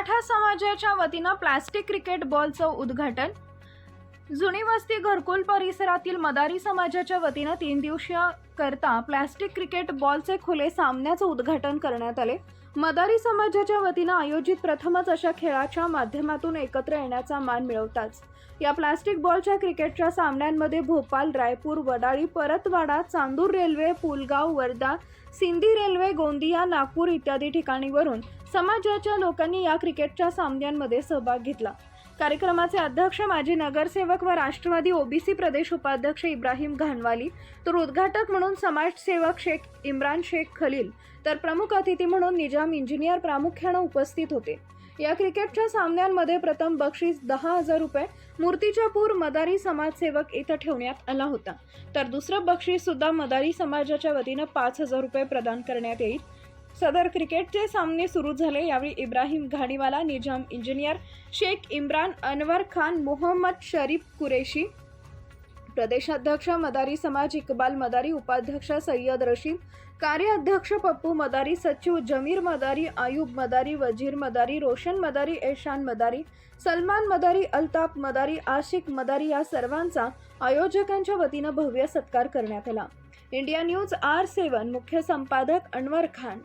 मराठा समाजाच्या वतीनं plastic cricket बॉलचं उद्घाटन. जुनी वस्ती घरकुल परिसरातील मदारी समाजाच्या वतीनं तीन दिवसीय करता प्लास्टिक क्रिकेट बॉलचे खुले सामन्याचं उद्घाटन करण्यात आले. मदारी समाजाच्या वतीनं आयोजित प्रथमच अशा खेळाच्या माध्यमातून एकत्र येण्याचा मान मिळवताच. या प्लास्टिक बॉलच्या क्रिकेटच्या सामन्यांमध्ये भोपाल रायपूर वडाळी परतवाडा चांदूर रेल्वे पुलगाव वर्धा सिंधी रेल्वे गोंदिया नागपूर इत्यादी ठिकाणीवरून समाजाच्या लोकांनी या क्रिकेटच्या सामन्यांमध्ये सहभाग घेतला. कार्यक्रमाचे अध्यक्ष माजी नगरसेवक व राष्ट्रवादी ओबीसी प्रदेश उपाध्यक्ष इब्राहिम घानवाली तर उद्घाटक म्हणून समाजसेवक शेख इम्रान शेख खलील तर प्रमुख अतिथी म्हणून निजाम इंजिनियर प्रामुख्यानं उपस्थित होते. या क्रिकेटच्या सामन्यांमध्ये प्रथम बक्षीस दहा हजार रुपये मूर्तीच्या मदारी समाजसेवक इथं ठेवण्यात आला होता. तर दुसरं बक्षीस सुद्धा मदारी समाजाच्या वतीनं पाच हजार रुपये प्रदान करण्यात येईल. सदर क्रिकेटचे सामने सुरू झाले. यावेळी इब्राहिम घाणीवाला निजाम इंजिनियर शेख इम्रान अनवर खान मोहम्मद शरीफ कुरेशी प्रदेशाध्यक्ष मदारी समाज इकबाल मदारी उपाध्यक्ष सय्यद रशीद कार्याध्यक्ष पप्पू मदारी सचिव जमीर मदारी आयुब मदारी वजीर मदारी रोशन मदारी एशान मदारी सलमान मदारी अल्ताफ मदारी आशिक मदारी या सर्वांचा आयोजकांच्या वतीनं भव्य सत्कार करण्यात आला. इंडिया न्यूज आर सेवन मुख्य संपादक अनवर खान.